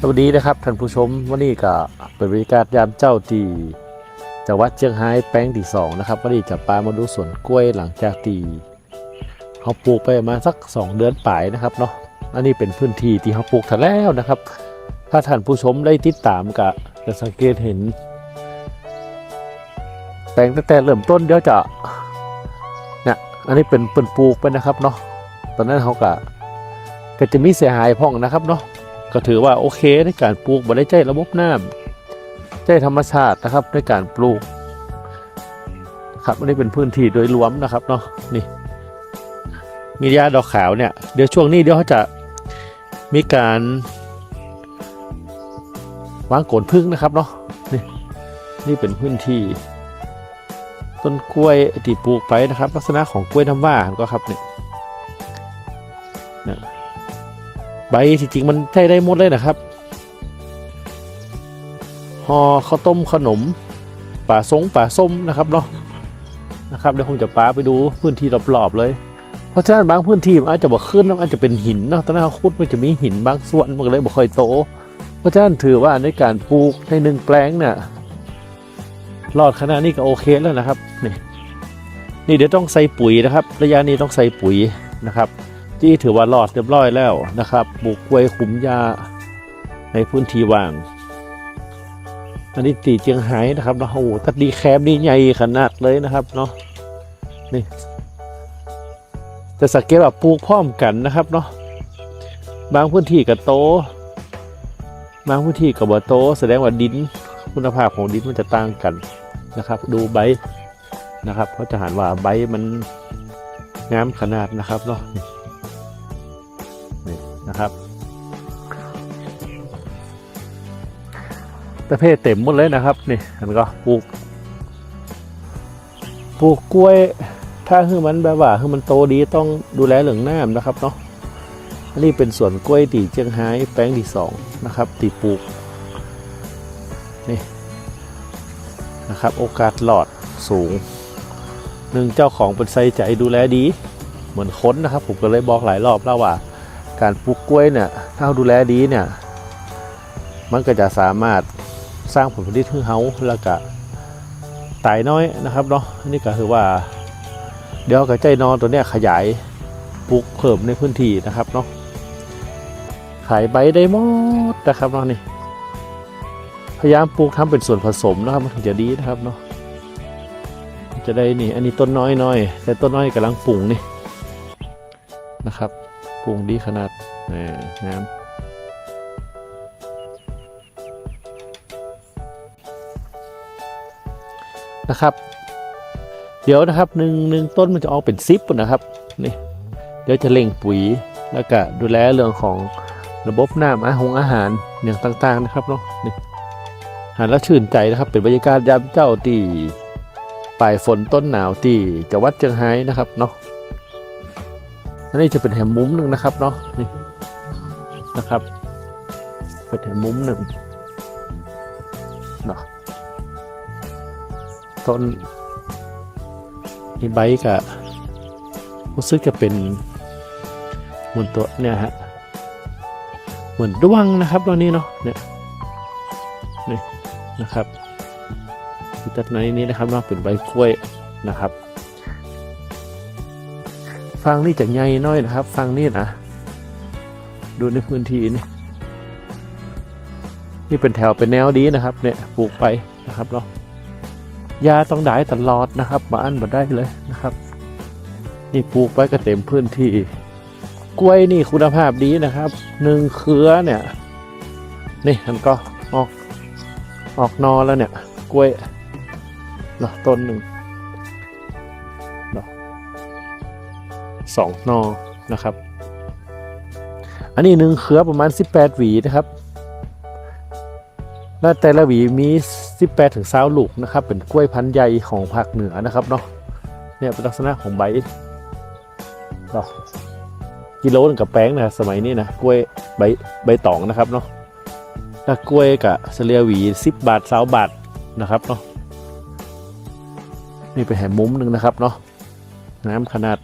สวัสดีนะครับท่านผู้ชมวันนี้ก็เป็นบริการยามเจ้าที่จังหวัดเชียงรายแป้งที่สองนะครับวันนี้จะปามาดูสวนกล้วยหลังจากที่เขาปลูกไปมาสัก 2 เดือนป่ายนะครับเนาะอันนี้เป็นพื้นที่ที่เขาปลูกทันแล้วนะครับ ถ้าท่านผู้ชมได้ติดตามก็จะสังเกตเห็น แปลงตั้งแต่เริ่มต้นเดี๋ยวจะเนี่ยอันนี้เป็นเป็นปลูกไปนะครับเนาะตอนนั้นเขาก็ก็จะมีเสียหายพ่องนะครับเนาะ ก็ถือว่าโอเคในการปลูกบ่ได้ใจระบบน้ำใจธรรมชาตินะครับในการปลูกครับอันนี้เป็นพื้นที่โดยรวมนะครับเนาะนี่ มีหญ้าดอกขาวเนี่ยเดี๋ยวช่วงนี้เดี๋ยวเขาจะมีการวางโกนพึ่งนะครับเนาะนี่นี่เป็นพื้นที่ ต้นกล้วยที่ปลูกไปนะครับ ลักษณะของกล้วยน้ำว้าก็ครับเนี่ย ใบจริงๆมันใช้ได้หมดเลยนะครับห่อข้าวต้มขนมป่าซงป่าส้มนะครับเนาะนะครับเดี๋ยวคงจะปาไปดูพื้นที่รอบๆเลย เพราะฉะนั้นบางพื้นที่มันอาจจะบ่ขึ้นมันอาจจะเป็นหินเนาะตอนนั้นเขาขุดมันจะมีหินบางส่วนมันก็เลยบ่ค่อยโต เพราะฉะนั้นถือว่าในการปลูกในหนึ่งแปลงเนี่ยรอดขนาดนี้ก็โอเคแล้วนะครับนี่นี่เดี๋ยวต้องใส่ปุ๋ยนะครับ ระยะนี้ต้องใส่ปุ๋ยนะครับ ที่ถือว่ารอดเรียบร้อยแล้วนะครับปลูกกล้วยขุมยาในพื้นที่ว่าง อันนี้ตีเจียงไฮ้นะครับเนาะโอ้โหตัดดีแคมนี่ใหญ่ขนาดเลยนะครับเนาะนี่จะสังเกตว่าปลูกพร้อมกันนะครับเนาะบางพื้นที่กับโต บางพื้นที่กับบ่โต แสดงว่าดินคุณภาพของดินมันจะต่างกันนะครับ ดูใบนะครับเขาจะหันว่าใบมันงามขนาดนะครับเนาะ นะครับประเภทเต็มหมดเลยนะครับ นี่มันก็ปลูก ปลูกกล้วย ถ้าคือมันแบบว่าคือมันโตดีต้องดูแลเรื่องน้ำนะครับเนาะอันนี้เป็นสวนกล้วยตีเจียงไฮ้แปลงที่สองนะครับตีปลูกนี่นะครับ โอกาสหลอดสูงหนึ่งเจ้าของเป็นไซใจดูแลดี เหมือนค้นนะครับ ผมก็เลยบอกหลายรอบแล้วว่า การปลูกกล้วยเนี่ยถ้าเราดูแลดีเนี่ยมันก็จะสามารถสร้างผลผลิตให้เขาแล้วก็ตายน้อยนะครับเนาะนี่ก็คือว่า เดี๋ยวกระใจนอนตัวเนี้ยขยายปลูกเพิ่มในพื้นที่นะครับเนาะขายใบได้หมดนะครับเนาะนี่พยายามปลูกทำเป็นส่วนผสมนะครับมันถึงจะดีนะครับเนาะจะได้นี่ อันนี้ต้นน้อยน้อยแต่ต้นน้อยกำลังปรุงนี่ นะครับปรุงดีขนาดนี่งามนะครับ เดี๋ยวนะครับหนึ่งหนึ่งต้นมันจะออกเป็นซิปนะครับนี่เดี๋ยวจะเล่งปุ๋ยแล้วก็ดูแลเรื่องของระบบน้ำอาหงอาหารอย่างต่างๆนะครับเนาะนี่หันแล้วชื่นใจนะครับเป็นบรรยากาศยามเจ้าที่ปลายฝนต้นหนาวที่จังหวัดเชียงรายนะครับเนาะ อันนี้จะเป็นแหมมุมหนึ่งนะครับเนาะนี่นะครับ เป็นแหมมุมหนึ่งเนาะต้นนี่ใบกะรู้สึกจะเป็นเหมือนตัวเนี่ยฮะเหมือนดวงนะครับตอนนี้เนาะเนี่ยนี่นะครับตัดในนี้นะครับเนาะเป็นใบกล้วยนะครับ ฟังนี่จะใหญ่น้อยนะครับ ฟังนี่นะดูในพื้นที่นี่นี่เป็นแถวเป็นแนวดีนะครับ เนี่ยปลูกไปนะครับเนาะยาต้องได้ตลอดนะครับมาอันมาได้เลยนะครับ นี่ปลูกไปก็เต็มพื้นที่ กล้วยนี่คุณภาพดีนะครับหนึ่งเครือเนี่ยนี่มันก็ออกออกนอแล้วเนี่ย กล้วยเนาะต้นหนึ่ง สองนอนะครับ อันนี้หนึ่งเครือประมาณ 18 หวีนะครับ และแต่ละหวีมี 18ถึง20ลูกนะครับ เป็นกล้วยพันธุ์ใหญ่ของภาคเหนือนะครับเนาะเนี่ยเป็นลักษณะของใบเนาะกิโลหนึงกับแป้งนะสมัยนี้นะกล้วยใบใบตองนะครับเนาะถ้ากล้วยกับเฉลียหวี10 บาท20บาทนะครับเนาะนี่เป็นแหมมุมหนึ่งนะครับเนาะน้ำขนาด